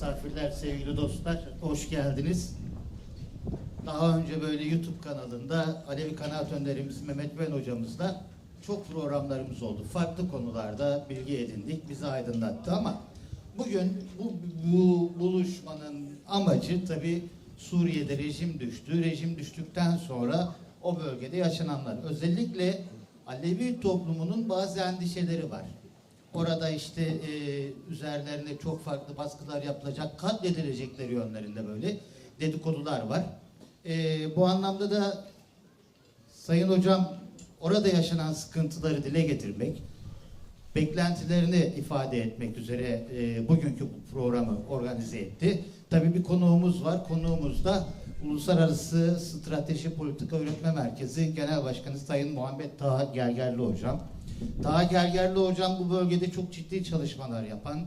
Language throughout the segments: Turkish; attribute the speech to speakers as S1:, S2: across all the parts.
S1: misafirler, sevgili dostlar, hoş geldiniz. Daha önce böyle YouTube kanalında Alevi Kanaat Önderimiz Mehmet Ben hocamızla çok programlarımız oldu. Farklı konularda bilgi edindik, bizi aydınlattı ama bugün bu, bu buluşmanın amacı tabii Suriye'de rejim düştü. Rejim düştükten sonra o bölgede yaşananlar. Özellikle Alevi toplumunun bazı endişeleri var. Orada işte e, üzerlerine çok farklı baskılar yapılacak, katledilecekleri yönlerinde böyle dedikodular var. E, bu anlamda da Sayın Hocam orada yaşanan sıkıntıları dile getirmek, beklentilerini ifade etmek üzere e, bugünkü bu programı organize etti. Tabii bir konuğumuz var. Konuğumuz da Uluslararası Strateji Politika Üretme Merkezi Genel Başkanı Sayın Muhammed Taha Gergerli Hocam. Taha Gergerli Hocam bu bölgede çok ciddi çalışmalar yapan,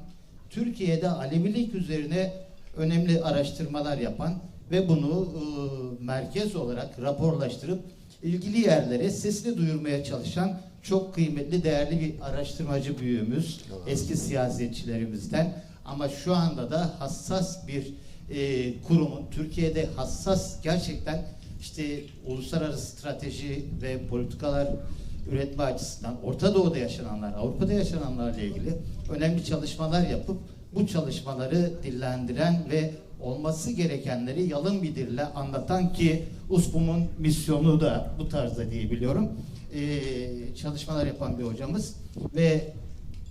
S1: Türkiye'de Alevilik üzerine önemli araştırmalar yapan ve bunu e, merkez olarak raporlaştırıp ilgili yerlere sesli duyurmaya çalışan çok kıymetli, değerli bir araştırmacı büyüğümüz, eski siyasetçilerimizden. Ama şu anda da hassas bir e, kurumun, Türkiye'de hassas gerçekten işte uluslararası strateji ve politikalar üretme açısından Orta Doğu'da yaşananlar, Avrupa'da yaşananlarla ilgili önemli çalışmalar yapıp bu çalışmaları dillendiren ve olması gerekenleri yalın bir dille anlatan ki USPUM'un misyonu da bu tarzda diye biliyorum. Ee, çalışmalar yapan bir hocamız ve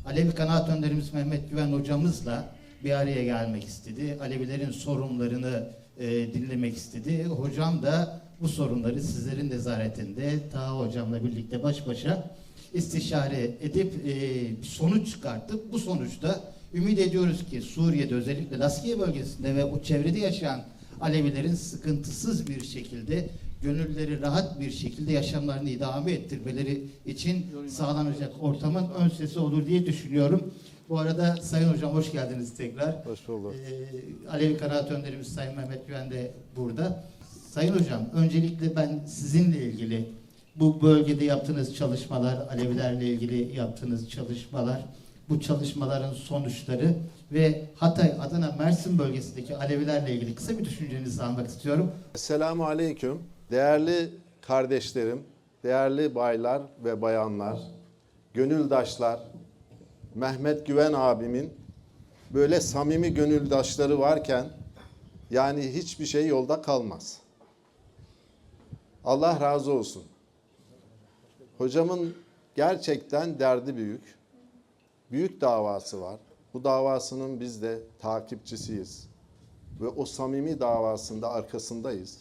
S1: Alevi Kanaat Önderimiz Mehmet Güven hocamızla bir araya gelmek istedi. Alevilerin sorunlarını e, dinlemek istedi. Hocam da bu sorunları sizlerin nezaretinde Taha hocamla birlikte baş başa istişare edip e, sonuç çıkarttık. Bu sonuçta ümit ediyoruz ki Suriye'de özellikle Laskiye bölgesinde ve o çevrede yaşayan Alevilerin sıkıntısız bir şekilde gönülleri rahat bir şekilde yaşamlarını idame ettirmeleri için sağlanacak ortamın ön sesi olur diye düşünüyorum. Bu arada Sayın Hocam hoş geldiniz tekrar.
S2: Hoş bulduk.
S1: Ee, Alevi Kanaat Önderimiz Sayın Mehmet Güven de burada. Sayın Hocam, öncelikle ben sizinle ilgili bu bölgede yaptığınız çalışmalar, Alevilerle ilgili yaptığınız çalışmalar, bu çalışmaların sonuçları ve Hatay, Adana, Mersin bölgesindeki Alevilerle ilgili kısa bir düşüncenizi almak istiyorum.
S2: Selamun Aleyküm. Değerli kardeşlerim, değerli baylar ve bayanlar, gönüldaşlar, Mehmet Güven abimin böyle samimi gönüldaşları varken yani hiçbir şey yolda kalmaz. Allah razı olsun. Hocamın gerçekten derdi büyük. Büyük davası var. Bu davasının biz de takipçisiyiz. Ve o samimi davasında arkasındayız.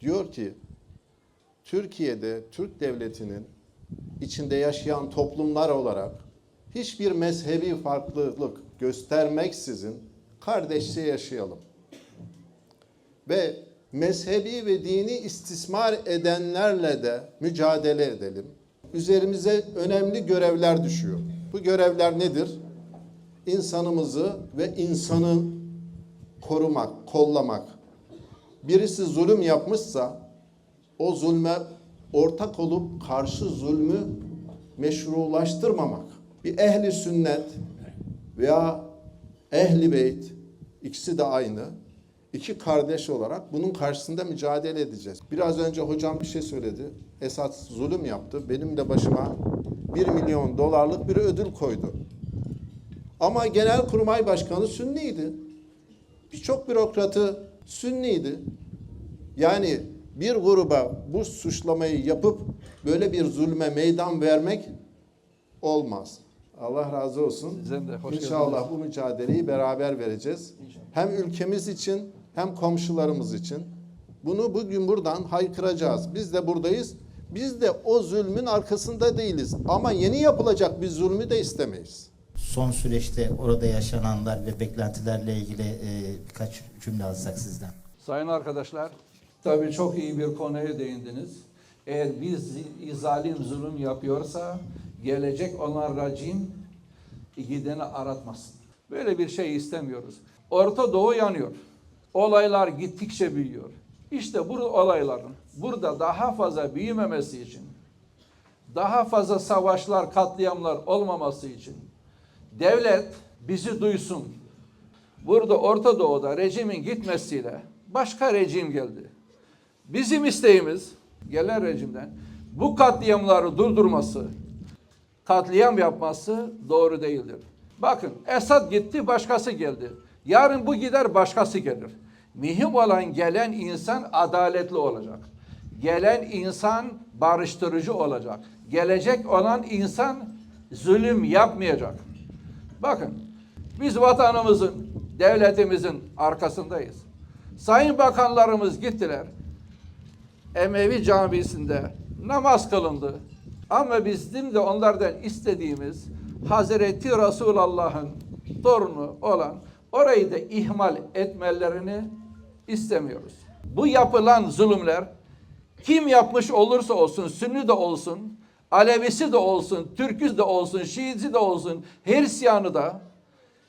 S2: Diyor ki Türkiye'de Türk devletinin içinde yaşayan toplumlar olarak hiçbir mezhebi farklılık göstermeksizin kardeşçe yaşayalım. Ve mezhebi ve dini istismar edenlerle de mücadele edelim. Üzerimize önemli görevler düşüyor. Bu görevler nedir? İnsanımızı ve insanı korumak, kollamak. Birisi zulüm yapmışsa o zulme ortak olup karşı zulmü meşrulaştırmamak. Bir ehli sünnet veya ehli beyt ikisi de aynı. İki kardeş olarak bunun karşısında mücadele edeceğiz. Biraz önce hocam bir şey söyledi. Esad zulüm yaptı. Benim de başıma 1 milyon dolarlık bir ödül koydu. Ama Genelkurmay Başkanı Sünniydi. Birçok bürokratı Sünniydi. Yani bir gruba bu suçlamayı yapıp böyle bir zulme meydan vermek olmaz. Allah razı olsun.
S3: Sizden de hoş
S2: İnşallah
S3: geldiniz.
S2: bu mücadeleyi beraber vereceğiz. Hem ülkemiz için hem komşularımız için. Bunu bugün buradan haykıracağız. Biz de buradayız. Biz de o zulmün arkasında değiliz. Ama yeni yapılacak bir zulmü de istemeyiz.
S1: Son süreçte orada yaşananlar ve beklentilerle ilgili e, birkaç cümle alsak sizden.
S3: Sayın arkadaşlar, tabii çok iyi bir konuya değindiniz. Eğer bir zi- zalim zulüm yapıyorsa gelecek olan racim gideni aratmasın. Böyle bir şey istemiyoruz. Orta Doğu yanıyor. Olaylar gittikçe büyüyor. İşte bu olayların burada daha fazla büyümemesi için, daha fazla savaşlar, katliamlar olmaması için devlet bizi duysun. Burada Orta Doğu'da rejimin gitmesiyle başka rejim geldi. Bizim isteğimiz gelen rejimden bu katliamları durdurması, katliam yapması doğru değildir. Bakın Esad gitti başkası geldi. Yarın bu gider başkası gelir. Mühim olan gelen insan adaletli olacak. Gelen insan barıştırıcı olacak. Gelecek olan insan zulüm yapmayacak. Bakın biz vatanımızın, devletimizin arkasındayız. Sayın bakanlarımız gittiler. Emevi Camisi'nde namaz kılındı. Ama bizim de onlardan istediğimiz Hazreti Resulullah'ın torunu olan orayı da ihmal etmelerini istemiyoruz. Bu yapılan zulümler kim yapmış olursa olsun, Sünni de olsun, Alevisi de olsun, Türküz de olsun, Şiisi de olsun, Hristiyanı da,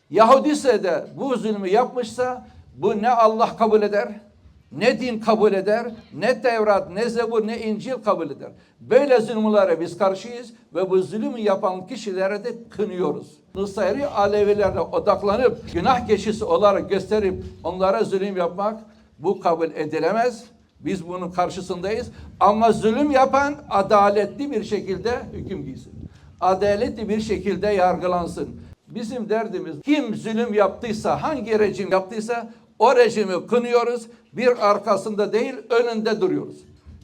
S3: Yahudisi de bu zulmü yapmışsa bu ne Allah kabul eder, ne din kabul eder, ne Tevrat, ne Zebur, ne İncil kabul eder. Böyle zulümlere biz karşıyız ve bu zulümü yapan kişilere de kınıyoruz. Nusayri Alevilerle odaklanıp günah keçisi olarak gösterip onlara zulüm yapmak bu kabul edilemez. Biz bunun karşısındayız. Ama zulüm yapan adaletli bir şekilde hüküm giysin. Adaletli bir şekilde yargılansın. Bizim derdimiz kim zulüm yaptıysa, hangi rejim yaptıysa o rejimi kınıyoruz. Bir arkasında değil önünde duruyoruz.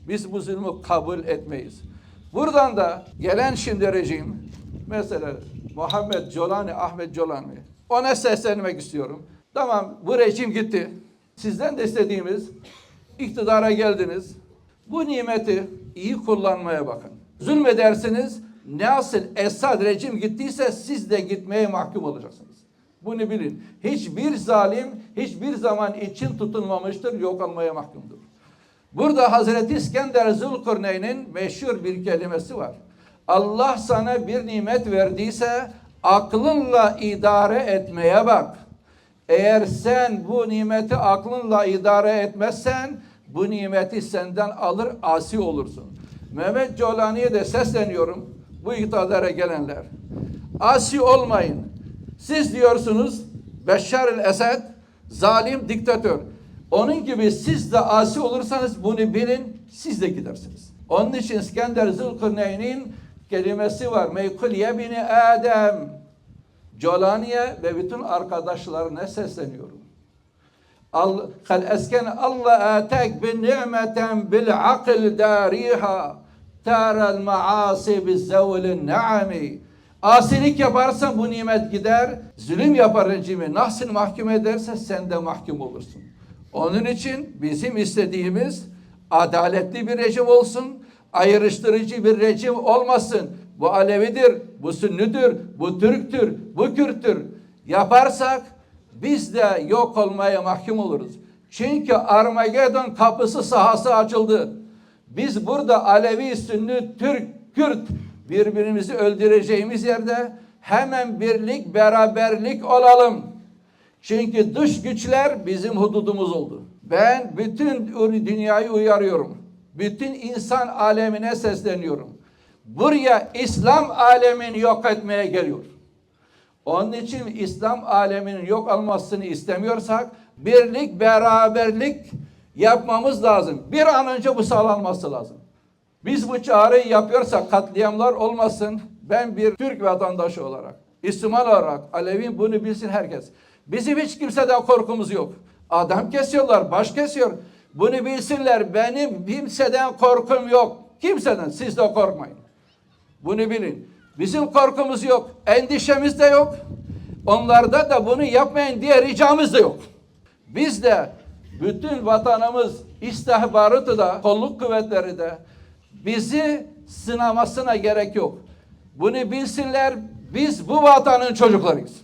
S3: Biz bu zulmü kabul etmeyiz. Buradan da gelen şimdi rejim mesela Muhammed Colani, Ahmet Colani ona seslenmek istiyorum. Tamam bu rejim gitti. Sizden de istediğimiz iktidara geldiniz. Bu nimeti iyi kullanmaya bakın. Zulmedersiniz. Nasıl Esad rejim gittiyse siz de gitmeye mahkum olacaksınız. Bunu bilin. Hiçbir zalim hiçbir zaman için tutulmamıştır, yok olmaya mahkumdur. Burada Hazreti İskender Zülkarneyn'in meşhur bir kelimesi var. Allah sana bir nimet verdiyse aklınla idare etmeye bak. Eğer sen bu nimeti aklınla idare etmezsen bu nimeti senden alır asi olursun. Mehmet Colani'ye de sesleniyorum bu iktidara gelenler. Asi olmayın. Siz diyorsunuz Beşşar el-Esed zalim diktatör. Onun gibi siz de asi olursanız bunu bilin siz de gidersiniz. Onun için İskender Zülkarneyn'in kelimesi var. Meykul yebini Adem. Colani'ye ve bütün arkadaşlarına sesleniyorum. Al kal esken Allah atek bin ni'meten bil akıl dariha taral maasi biz zevlin naami. Asilik yaparsan bu nimet gider. Zulüm yapar rejimi nasıl mahkum ederse sen de mahkum olursun. Onun için bizim istediğimiz adaletli bir rejim olsun. Ayrıştırıcı bir rejim olmasın. Bu Alevidir, bu Sünnidir, bu Türktür, bu Kürttür. Yaparsak biz de yok olmaya mahkum oluruz. Çünkü Armageddon kapısı sahası açıldı. Biz burada Alevi, Sünni, Türk, Kürt birbirimizi öldüreceğimiz yerde hemen birlik, beraberlik olalım. Çünkü dış güçler bizim hududumuz oldu. Ben bütün dünyayı uyarıyorum. Bütün insan alemine sesleniyorum. Buraya İslam alemini yok etmeye geliyor. Onun için İslam aleminin yok olmasını istemiyorsak birlik, beraberlik yapmamız lazım. Bir an önce bu sağlanması lazım. Biz bu çağrıyı yapıyorsak katliamlar olmasın. Ben bir Türk vatandaşı olarak, Müslüman olarak, Alevi bunu bilsin herkes. Bizim hiç kimseden korkumuz yok. Adam kesiyorlar, baş kesiyor. Bunu bilsinler. Benim kimseden korkum yok. Kimseden. Siz de korkmayın. Bunu bilin. Bizim korkumuz yok. Endişemiz de yok. Onlarda da bunu yapmayın diye ricamız da yok. Biz de bütün vatanımız istihbaratı da kolluk kuvvetleri de bizi sınamasına gerek yok. Bunu bilsinler biz bu vatanın çocuklarıyız.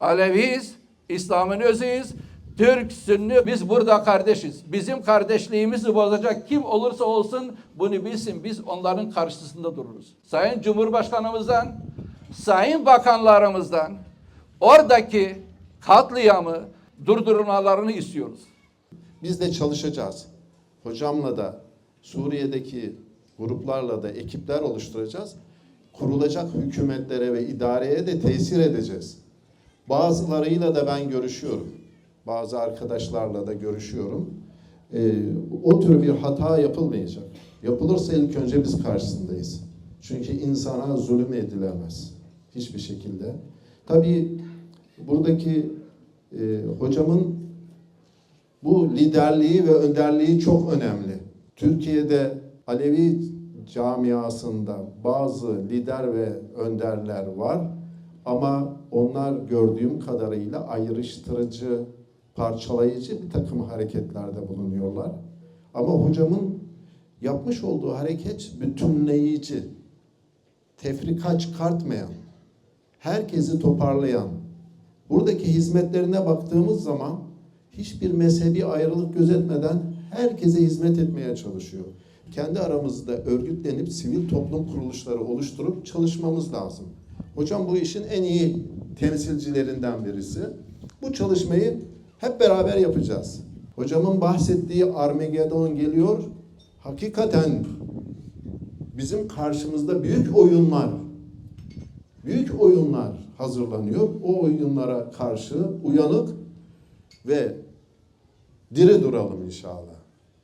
S3: Aleviyiz, İslam'ın özüyüz. Türk, Sünni biz burada kardeşiz. Bizim kardeşliğimizi bozacak kim olursa olsun bunu bilsin biz onların karşısında dururuz. Sayın Cumhurbaşkanımızdan, sayın bakanlarımızdan oradaki katliamı durdurmalarını istiyoruz.
S2: Biz de çalışacağız. Hocamla da Suriye'deki gruplarla da ekipler oluşturacağız. Kurulacak hükümetlere ve idareye de tesir edeceğiz. Bazılarıyla da ben görüşüyorum. Bazı arkadaşlarla da görüşüyorum. Ee, o tür bir hata yapılmayacak. Yapılırsa ilk önce biz karşısındayız. Çünkü insana zulüm edilemez. Hiçbir şekilde. Tabii buradaki e, hocamın bu liderliği ve önderliği çok önemli. Türkiye'de Alevi camiasında bazı lider ve önderler var ama onlar gördüğüm kadarıyla ayrıştırıcı, parçalayıcı bir takım hareketlerde bulunuyorlar. Ama hocamın yapmış olduğu hareket bütünleyici, tefrika çıkartmayan, herkesi toparlayan, buradaki hizmetlerine baktığımız zaman hiçbir mezhebi ayrılık gözetmeden herkese hizmet etmeye çalışıyor. Kendi aramızda örgütlenip sivil toplum kuruluşları oluşturup çalışmamız lazım. Hocam bu işin en iyi temsilcilerinden birisi. Bu çalışmayı hep beraber yapacağız. Hocamın bahsettiği Armageddon geliyor. Hakikaten bizim karşımızda büyük oyunlar, büyük oyunlar hazırlanıyor. O oyunlara karşı uyanık ve diri duralım inşallah.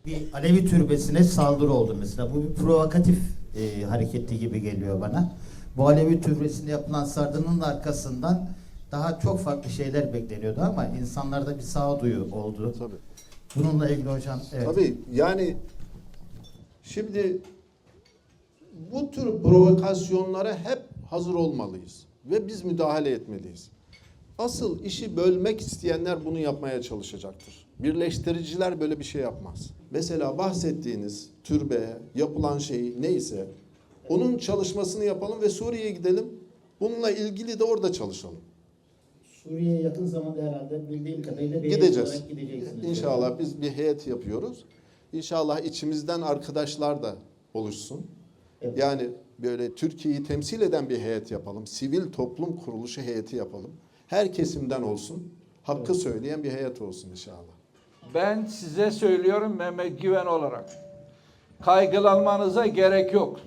S1: Bir Alevi türbesine saldırı oldu mesela. Bu bir provokatif e, hareketli gibi geliyor bana. Bu Alevi türbesine yapılan saldırının arkasından daha çok farklı şeyler bekleniyordu ama insanlarda bir sağduyu oldu.
S2: Tabii.
S1: Bununla ilgili hocam evet.
S2: Tabii yani şimdi bu tür provokasyonlara hep hazır olmalıyız ve biz müdahale etmeliyiz. Asıl işi bölmek isteyenler bunu yapmaya çalışacaktır. Birleştiriciler böyle bir şey yapmaz. Mesela bahsettiğiniz türbe, yapılan şey neyse onun çalışmasını yapalım ve Suriye'ye gidelim. Bununla ilgili de orada çalışalım.
S4: Suriye'ye yakın zamanda herhalde bildiğim kadarıyla bir
S2: Gideceğiz.
S4: gideceksiniz.
S2: İnşallah biz bir heyet yapıyoruz. İnşallah içimizden arkadaşlar da oluşsun.
S4: Evet.
S2: Yani böyle Türkiye'yi temsil eden bir heyet yapalım. Sivil toplum kuruluşu heyeti yapalım. Her kesimden olsun. Hakkı söyleyen bir heyet olsun inşallah.
S3: Ben size söylüyorum Mehmet Güven olarak. Kaygılanmanıza gerek yok.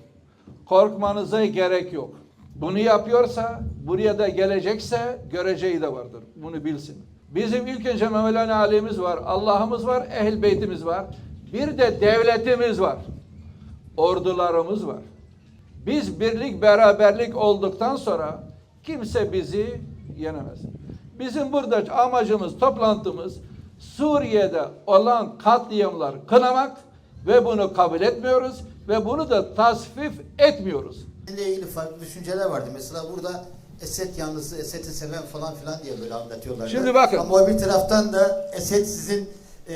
S3: Korkmanıza gerek yok. Bunu yapıyorsa, buraya da gelecekse göreceği de vardır. Bunu bilsin. Bizim ilk önce Mevlana Ali'miz var, Allah'ımız var, ehl beytimiz var. Bir de devletimiz var. Ordularımız var. Biz birlik beraberlik olduktan sonra kimse bizi yenemez. Bizim burada amacımız, toplantımız Suriye'de olan katliamlar kınamak ve bunu kabul etmiyoruz ve bunu da tasvip etmiyoruz.
S1: ile ilgili farklı düşünceler vardı. Mesela burada Esed yanlısı, Esed'i seven falan filan diye böyle anlatıyorlar.
S3: Şimdi bakın.
S1: Ama bir taraftan da Esed sizin e,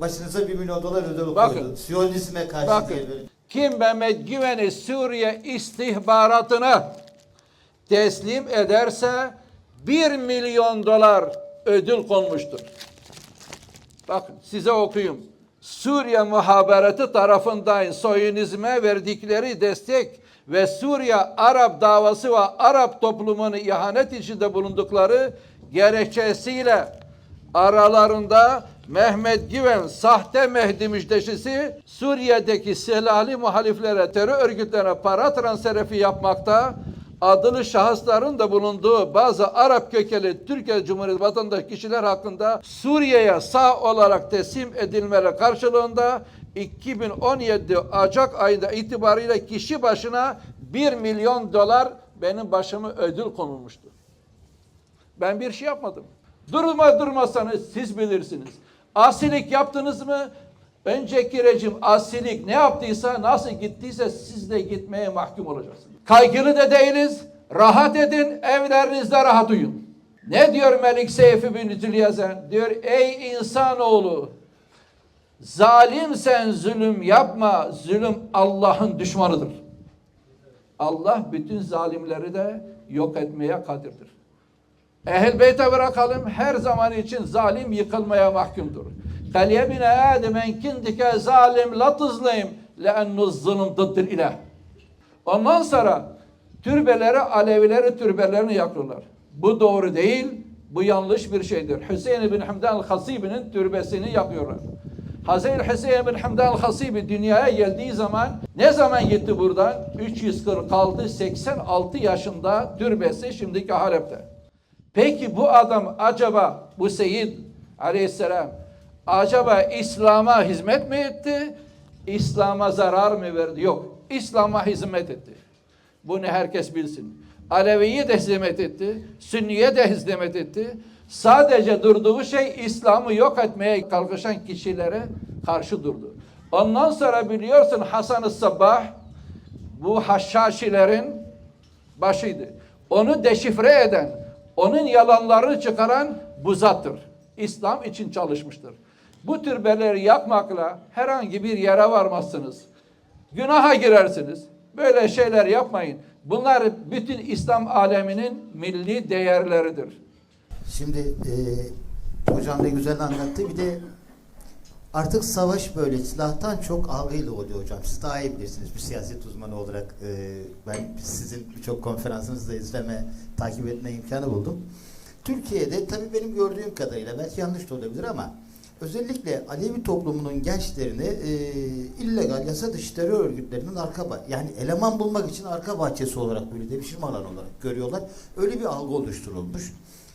S1: başınıza bir milyon dolar ödül
S3: Bakın.
S1: koydu. Siyonizme karşı
S3: Bakın
S1: diye böyle.
S3: kim Mehmet Güven'i Suriye istihbaratına teslim ederse 1 milyon dolar ödül konmuştur. Bakın size okuyayım. Suriye muhabereti tarafından Soyunizme verdikleri destek ve Suriye Arap davası ve Arap toplumunu ihanet içinde bulundukları gerekçesiyle aralarında Mehmet Güven sahte Mehdi müjdeşisi Suriye'deki silahlı muhaliflere terör örgütlerine para transferi yapmakta adlı şahısların da bulunduğu bazı Arap kökenli Türkiye Cumhuriyeti vatandaş kişiler hakkında Suriye'ye sağ olarak teslim edilmeleri karşılığında 2017 Ocak ayında itibariyle kişi başına 1 milyon dolar benim başıma ödül konulmuştu. Ben bir şey yapmadım. Durma durmasanız siz bilirsiniz. Asilik yaptınız mı? Önceki rejim asilik ne yaptıysa, nasıl gittiyse siz de gitmeye mahkum olacaksınız. Kaygılı da değiliz. Rahat edin, evlerinizde rahat uyun. Ne diyor Melik Seyfi bin Zülyazen? Diyor ey insanoğlu zalim sen zulüm yapma. Zulüm Allah'ın düşmanıdır. Allah bütün zalimleri de yok etmeye kadirdir. Ehl beyte bırakalım her zaman için zalim yıkılmaya mahkumdur. Kal yebine Adem'en kindike zalim la tızlayım le'ennu zulüm dıddır ilah. Ondan sonra türbeleri Alevileri türbelerini yakıyorlar. Bu doğru değil, bu yanlış bir şeydir. Hüseyin bin Hamdan el-Hasibi'nin türbesini yakıyorlar. Hazreti Hüseyin bin Hamdan el-Hasibi dünyaya geldiği zaman ne zaman gitti buradan? 346 86 yaşında türbesi şimdiki Halep'te. Peki bu adam acaba bu Seyyid aleyhisselam acaba İslam'a hizmet mi etti? İslam'a zarar mı verdi? Yok. İslam'a hizmet etti. Bunu herkes bilsin. Aleviye de hizmet etti. Sünniye de hizmet etti. Sadece durduğu şey İslam'ı yok etmeye kalkışan kişilere karşı durdu. Ondan sonra biliyorsun Hasan-ı Sabbah bu haşhaşilerin başıydı. Onu deşifre eden, onun yalanlarını çıkaran bu zattır. İslam için çalışmıştır. Bu türbeleri yapmakla herhangi bir yere varmazsınız. Günaha girersiniz. Böyle şeyler yapmayın. Bunlar bütün İslam aleminin milli değerleridir.
S1: Şimdi e, hocam da güzel anlattı. Bir de artık savaş böyle silahtan çok algıyla oluyor hocam. Siz daha iyi bilirsiniz bir siyaset uzmanı olarak. e, ben sizin birçok konferansınızda izleme, takip etme imkanı buldum. Türkiye'de tabii benim gördüğüm kadarıyla belki yanlış da olabilir ama özellikle Alevi toplumunun gençlerini e, illegal yasa dışı terör örgütlerinin arka yani eleman bulmak için arka bahçesi olarak böyle devşirme alanı olarak görüyorlar. Öyle bir algı oluşturulmuş.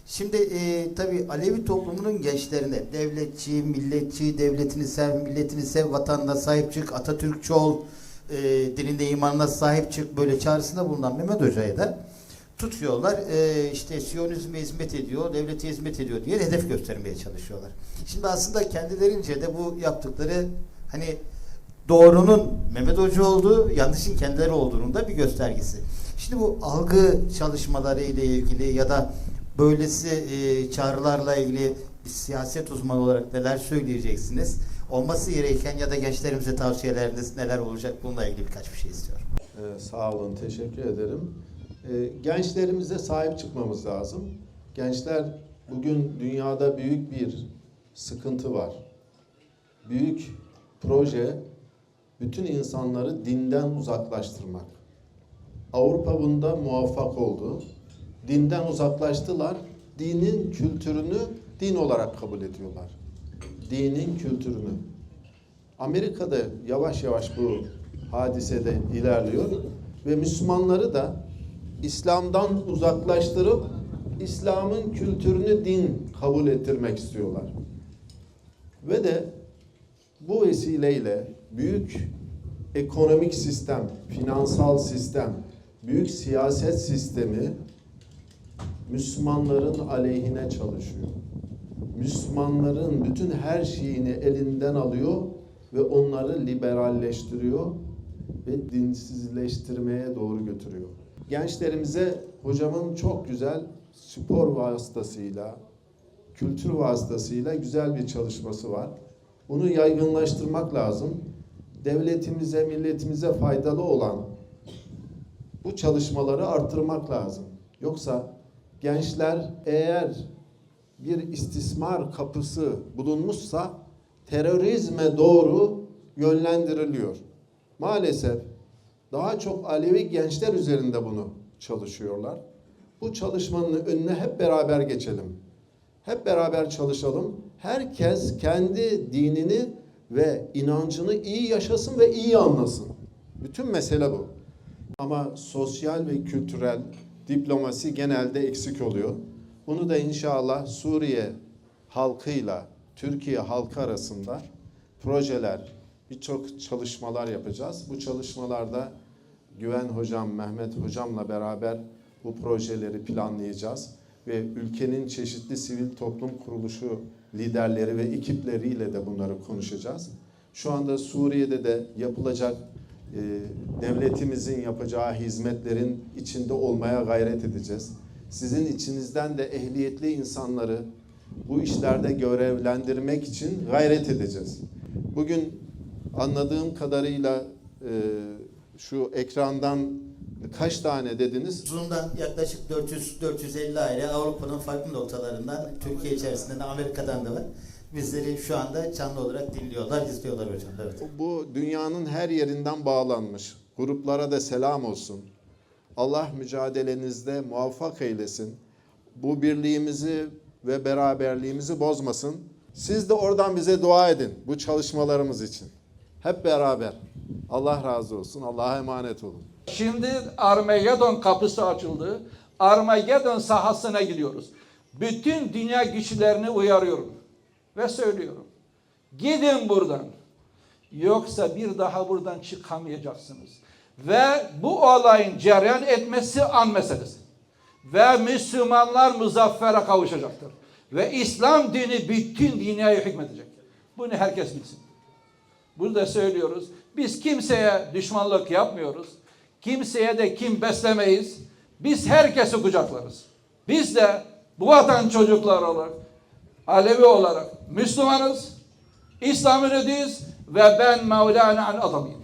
S1: Şimdi e, tabii Alevi toplumunun gençlerine devletçi, milletçi, devletini sev, milletini sev, vatanına sahip çık, Atatürkçü ol, e, dininde imanına sahip çık böyle çağrısında bulunan Mehmet Hoca'ya da tutuyorlar. E, işte Siyonizme hizmet ediyor, devlete hizmet ediyor diye hedef göstermeye çalışıyorlar. Şimdi aslında kendilerince de bu yaptıkları hani doğrunun Mehmet Hoca olduğu, yanlışın kendileri olduğunun da bir göstergesi. Şimdi bu algı çalışmaları ile ilgili ya da böylesi e, çağrılarla ilgili bir siyaset uzmanı olarak neler söyleyeceksiniz? Olması gereken ya da gençlerimize tavsiyeleriniz neler olacak? Bununla ilgili birkaç bir şey istiyorum.
S2: Ee, sağ olun, teşekkür ederim. Ee, gençlerimize sahip çıkmamız lazım. Gençler bugün dünyada büyük bir sıkıntı var. Büyük proje bütün insanları dinden uzaklaştırmak. Avrupa bunda muvaffak oldu. Dinden uzaklaştılar. Dinin kültürünü din olarak kabul ediyorlar. Dinin kültürünü. Amerika'da yavaş yavaş bu hadisede ilerliyor ve Müslümanları da İslam'dan uzaklaştırıp İslam'ın kültürünü din kabul ettirmek istiyorlar. Ve de bu vesileyle büyük ekonomik sistem, finansal sistem, büyük siyaset sistemi Müslümanların aleyhine çalışıyor. Müslümanların bütün her şeyini elinden alıyor ve onları liberalleştiriyor ve dinsizleştirmeye doğru götürüyor. Gençlerimize hocamın çok güzel spor vasıtasıyla, kültür vasıtasıyla güzel bir çalışması var. Bunu yaygınlaştırmak lazım. Devletimize, milletimize faydalı olan bu çalışmaları arttırmak lazım. Yoksa gençler eğer bir istismar kapısı bulunmuşsa terörizme doğru yönlendiriliyor. Maalesef daha çok Alevi gençler üzerinde bunu çalışıyorlar. Bu çalışmanın önüne hep beraber geçelim. Hep beraber çalışalım. Herkes kendi dinini ve inancını iyi yaşasın ve iyi anlasın. Bütün mesele bu. Ama sosyal ve kültürel diplomasi genelde eksik oluyor. Bunu da inşallah Suriye halkıyla Türkiye halkı arasında projeler, birçok çalışmalar yapacağız. Bu çalışmalarda Güven Hocam, Mehmet Hocam'la beraber bu projeleri planlayacağız ve ülkenin çeşitli sivil toplum kuruluşu liderleri ve ekipleriyle de bunları konuşacağız. Şu anda Suriye'de de yapılacak e, devletimizin yapacağı hizmetlerin içinde olmaya gayret edeceğiz. Sizin içinizden de ehliyetli insanları bu işlerde görevlendirmek için gayret edeceğiz. Bugün anladığım kadarıyla e, şu ekrandan kaç tane dediniz?
S1: Zoom'dan yaklaşık 400-450 aile Avrupa'nın farklı noktalarından, Türkiye içerisinde de Amerika'dan da var. Bizleri şu anda canlı olarak dinliyorlar, izliyorlar hocam. Evet.
S2: Bu dünyanın her yerinden bağlanmış. Gruplara da selam olsun. Allah mücadelenizde muvaffak eylesin. Bu birliğimizi ve beraberliğimizi bozmasın. Siz de oradan bize dua edin bu çalışmalarımız için. Hep beraber. Allah razı olsun. Allah'a emanet olun.
S3: Şimdi Armageddon kapısı açıldı. Armageddon sahasına gidiyoruz. bütün dünya güçlerini uyarıyorum ve söylüyorum. Gidin buradan. Yoksa bir daha buradan çıkamayacaksınız. Ve bu olayın cereyan etmesi an meselesi. Ve Müslümanlar muzaffere kavuşacaktır. Ve İslam dini bütün dünyaya hükmedecek. Bunu herkes bilsin. Bunu da söylüyoruz. Biz kimseye düşmanlık yapmıyoruz. Kimseye de kim beslemeyiz. Biz herkesi kucaklarız. Biz de bu vatan çocukları olarak, Alevi olarak Müslümanız. İslam'ın ödüyüz ve ben Mevlana adamıyım.